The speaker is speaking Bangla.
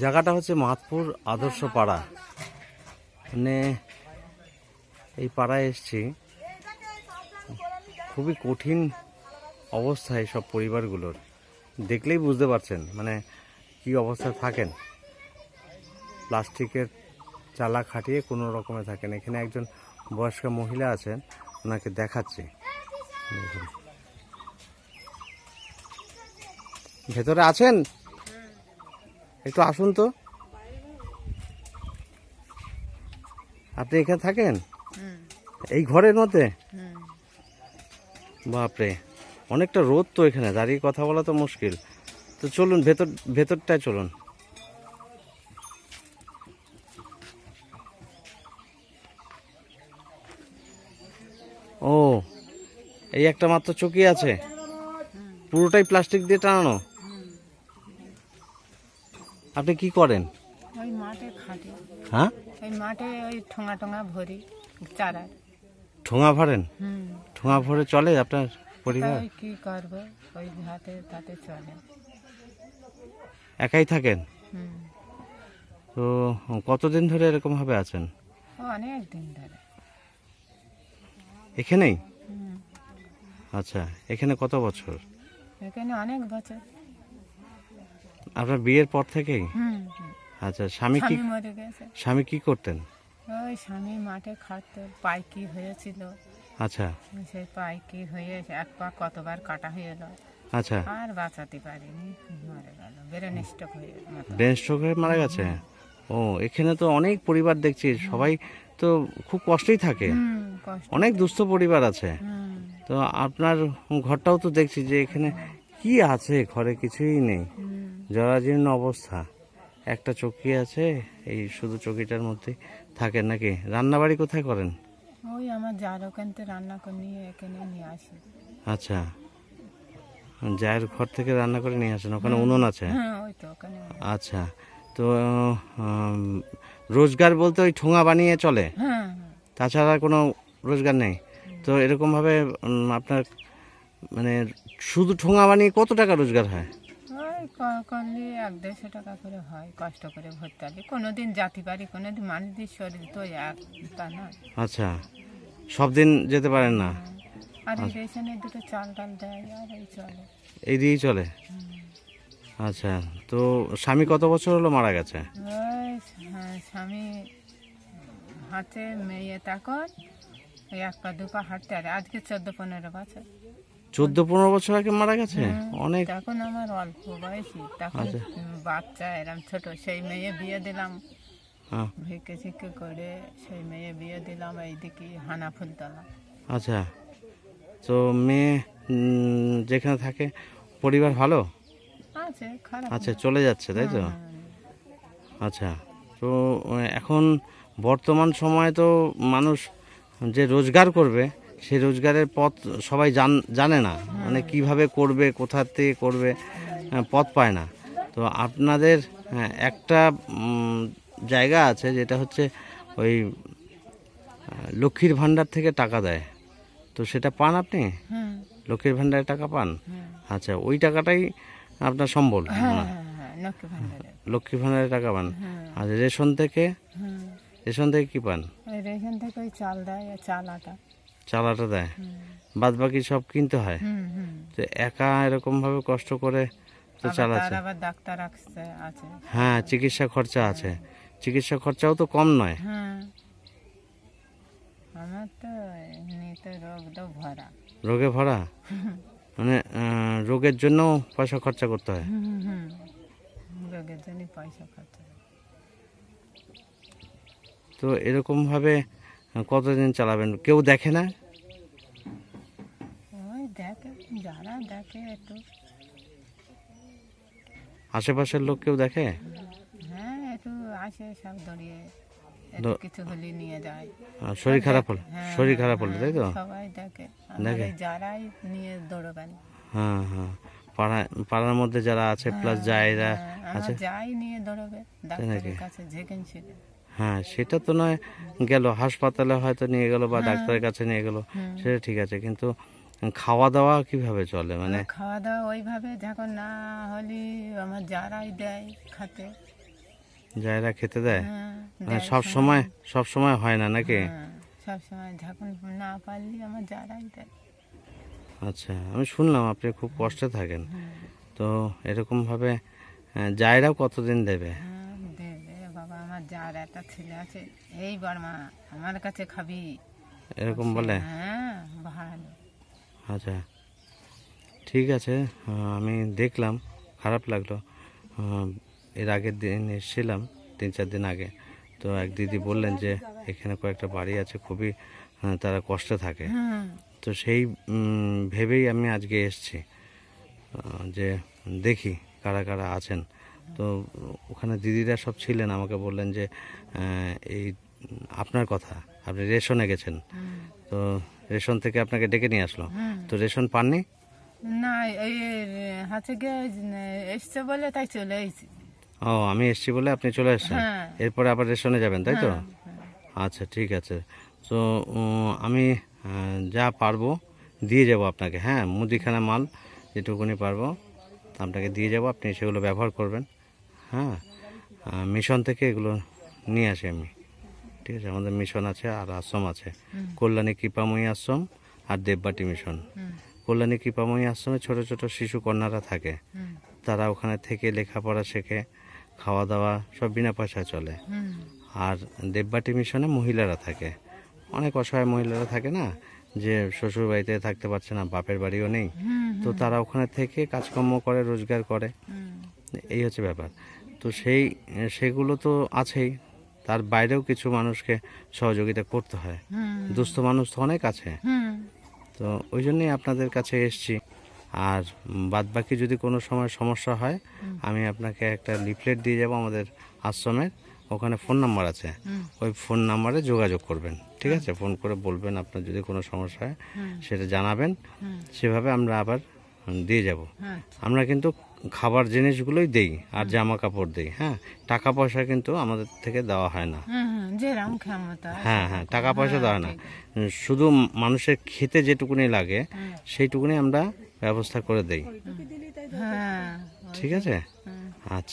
জায়গাটা হচ্ছে মাতপুর আদর্শ পাড়া। মানে এই পাড়ায় এসছি। খুবই কঠিন অবস্থায় সব পরিবারগুলোর। দেখলেই বুঝতে পারছেন মানে কি অবস্থায় থাকেন। প্লাস্টিকের চালা খাটিয়ে কোনো রকমে থাকেন। এখানে একজন বয়স্ক মহিলা আছেন, ওনাকে দেখাচ্ছি। ভেতরে আছেন? একটু আসুন তো। আপনি এখানে থাকেন? এই ঘরের মধ্যে? বাপরে অনেকটা রোদ তো এখানে দাঁড়িয়ে কথা বলা তো মুশকিল। তো চলুন ভেতর ভেতরটায় চলুন। ও এই একটা মাত্র চকি আছে? পুরোটাই প্লাস্টিক দিয়ে টানানো? আপনি কি করেন? ওই মাঠে খাটি। হ্যাঁ? ওই মাঠে ওই ঠোঙা ঠোঙা ভরি চারা ঠোঙা ভরেন? হুম। ঠোঙা ভরে চলে আপনার পরিবার? কি করব? ওই হাতে তাতে চলে। একাই থাকেন? হুম। তো কতদিন ধরে এরকম ভাবে আছেন? অনেক দিন ধরে। এখানেই? আচ্ছা এখানে কত বছর? এখানে অনেক বছর। আপনার বিয়ের পর থেকেই। আচ্ছা স্বামী কি স্বামী মরে গেছে। স্বামী কি করতেন? ওই স্বামী মাঠে খাটতো পাইকি হয়েছিল। আচ্ছা। সেই পাইকি হয়ে এক পা কতবার কাটা হয়ে এলো। আচ্ছা। আর বাঁচাতে পারিনি মরে গেল ব্রেন স্ট্রোক হয়ে ব্রেন স্ট্রোক হয়ে মারা গেছে? ও এখানে তো অনেক পরিবার দেখছি সবাই তো খুব কষ্টই থাকে। অনেক দুস্থ পরিবার আছে। তো আপনার ঘরটাও তো দেখছি যে এখানে কি আছে ঘরে কিছুই নেই। জরাজীর্ণ অবস্থা। একটা চকি আছে এই শুধু চকিটার মধ্যে থাকেন নাকি? রান্নাবাড়ি কোথায় করেন? ওই আমার যার ওখান থেকে রান্না করে নিয়ে এখানে নিয়ে আসি। আচ্ছা। জায়ের ঘর থেকে রান্না করে নিয়ে আসেন ওখানে উনুন আছে? হ্যাঁ ওই তো ওখানে আচ্ছা। তো রোজগার বলতে ওই ঠোঙা বানিয়ে চলে? হ্যাঁ তাছাড়া কোনো রোজগার নেই? তো এরকমভাবে আপনার মানে শুধু ঠোঙা বানিয়ে কত টাকা রোজগার হয়? করলে এক দেড়শো টাকা করে হয় কষ্ট করে ভরতে হবে। কোনোদিন জাতি পারি কোনোদিন মানুষদের শরীর তো এক তা না। আচ্ছা সব দিন যেতে পারেন না? আর এই রেশনের দুটো চাল ডাল দেয় আর এই চলে। এই দিয়েই চলে? আচ্ছা তো স্বামী কত বছর হলো মারা গেছে? ওই হ্যাঁ, স্বামী হাতে মেয়ে তখন এক পা দু পা হাঁটতে আর আজকে চোদ্দ পনেরো বছর। চোদ্দ পনেরো বছর আগে মারা গেছে? অনেক। তখন আমার অল্প বয়সী তখন আচ্ছা। বাচ্চা এরম ছোট সেই মেয়ে বিয়ে দিলাম। হ্যাঁ, ভিক্ষে শিক্ষে করে সেই মেয়ে বিয়ে দিলাম এইদিকে হানা ফুলতলা। আচ্ছা। তো মেয়ে যেখানে থাকে পরিবার ভালো? আছে আচ্ছা চলে যাচ্ছে তাই তো? আচ্ছা। তো এখন বর্তমান সময়ে তো মানুষ যে রোজগার করবে সেই রোজগারের পথ সবাই জান জানে না। মানে কীভাবে করবে কোথা থেকে করবে পথ পায় না। তো আপনাদের হ্যাঁ, একটা জায়গা আছে যেটা হচ্ছে ওই লক্ষ্মীর ভাণ্ডার থেকে টাকা দেয়। তো সেটা পান আপনি? লক্ষ্মীর ভাণ্ডারে টাকা পান? আচ্ছা ওই টাকাটাই আপনার সম্বল? হ্যাঁ হ্যাঁ লক্ষ্মী ভাণ্ডারে। টাকা পান? আর রেশন থেকে? রেশন থেকে কি পান? রেশন থেকে ওই চাল দেয় চাল আটা। চালাটা দেয়। বাদ বাকি সব কিনতে হয়। হুম হুম। তো একা এরকম ভাবে কষ্ট করে তো চালাচ্ছে। হ্যাঁ চিকিৎসা খরচা আছে। চিকিৎসা খরচাও তো কম নয়। হ্যাঁ। আমার তো রোগ তো ভরা। রোগে ভরা? মানে রোগের জন্য পয়সা খরচা করতে হয়? হুম হুম হুম। রোগের জন্য পয়সা খরচ তো এরকম ভাবে কতদিন চালাবেন? কেউ দেখে না? যারা দেখে একটু। আশেপাশের লোক কেউ দেখে? হ্যাঁ একটু আসে সব দড়িয়ে একটু কিছু হলে নিয়ে যায়। আর শরীর খারাপ হলে হ্যাঁ, শরীর খারাপ হলে তাই তো? হ্যাঁ, সবাই দেখে। দেখে? যারাই নিয়ে দৌড়বেন। হ্যাঁ হ্যাঁ। পাড়া পাড়ার মধ্যে যারা আছে প্লাস যায়রা হ্যাঁ, আছে। আমার যাই নিয়ে দৌড়বে ডাক্তারের কাছে যেখানে ছিল হ্যাঁ সেটা তো নয় গেল হাসপাতালে হয়তো নিয়ে গেল বা ডাক্তারের কাছে নিয়ে গেল সেটা ঠিক আছে। কিন্তু খাওয়া দাওয়া কীভাবে চলে? মানে খাওয়া দাওয়া ওইভাবে যখন না হলে আমার যারাই দেয় খাতে। যায়রা খেতে দেয়? হ্যাঁ মানে সব সময় সব সময় হয় না নাকি? হ্যাঁ সব সময় যখন না পারলি আমার যারাই দেয়। আচ্ছা আমি শুনলাম আপনি খুব কষ্টে থাকেন। তো এরকম ভাবে জায়রাও কতদিন দেবে? হ্যাঁ দেবে বাবা আমার যার একটা ছেলে আছে এই বর্মা আমার কাছে খাবি। এরকম বলে? হ্যাঁ আচ্ছা। ঠিক আছে আমি দেখলাম খারাপ লাগল। এর আগের দিন এসেছিলাম তিন চার দিন আগে। তো এক দিদি বললেন যে এখানে কয়েকটা বাড়ি আছে খুবই তারা কষ্টে থাকে। তো সেই ভেবেই আমি আজকে এসেছি। যে দেখি কারা কারা আছেন। তো ওখানে দিদিরা সব ছিলেন আমাকে বললেন যে এই আপনার কথা আপনি রেশনে গেছেন। তো রেশন থেকে আপনাকে ডেকে নিয়ে আসলো। তো রেশন পাননি? না এই হাতে গিয়ে এসছে বলে তাই চলে এসেছি। ও আমি এসছি বলে আপনি চলে এসেছেন হ্যাঁ। এরপরে আবার রেশনে যাবেন তাই তো? হ্যাঁ, আচ্ছা ঠিক আছে। তো আমি যা পারব দিয়ে যাব আপনাকে হ্যাঁ? মুদিখানা মাল যেটুকুনি পারব আপনাকে দিয়ে যাব। আপনি সেগুলো ব্যবহার করবেন হ্যাঁ? মিশন থেকে এগুলো নিয়ে আসি আমি। ঠিক আছে আমাদের মিশন আছে আর আশ্রম আছে। কল্যাণী কৃপাময়ী আশ্রম আর দেববাটি মিশন। কল্যাণী কৃপাময়ী আশ্রমে ছোট ছোট শিশু কন্যারা থাকে। তারা ওখানে থেকে লেখাপড়া শেখে খাওয়া দাওয়া সব বিনা পয়সায় চলে। আর দেববাটি মিশনে মহিলারা থাকে। অনেক অসহায় মহিলারা থাকে না যে শ্বশুর বাড়িতে থাকতে পারছে না বাপের বাড়িও নেই। তো তারা ওখানে থেকে কাজকর্ম করে রোজগার করে। এই হচ্ছে ব্যাপার। তো সেই সেগুলো তো আছেই। তার বাইরেও কিছু মানুষকে সহযোগিতা করতে হয়। দুস্থ মানুষ তো অনেক আছে। তো ওই জন্যই আপনাদের কাছে এসছি। আর বাদ বাকি যদি কোনো সময় সমস্যা হয় আমি আপনাকে একটা লিফলেট দিয়ে যাব আমাদের আশ্রমের। ওখানে ফোন নাম্বার আছে। ওই ফোন নাম্বারে যোগাযোগ করবেন। ঠিক আছে? ফোন করে বলবেন আপনার যদি কোনো সমস্যা হয় সেটা জানাবেন। সেভাবে আমরা আবার দিয়ে যাব। হ্যাঁ, আমরা কিন্তু খাবার জিনিসগুলোই দেই আর জামা কাপড় দেই হ্যাঁ? টাকা পয়সা কিন্তু আমাদের থেকে দেওয়া হয় না। হ্যাঁ হ্যাঁ টাকা পয়সা দেওয়া হয় না। শুধু মানুষের খেতে যেটুকুনি লাগে সেইটুকুনি আমরা ব্যবস্থা করে দেই। হ্যাঁ ঠিক আছে? আচ্ছা।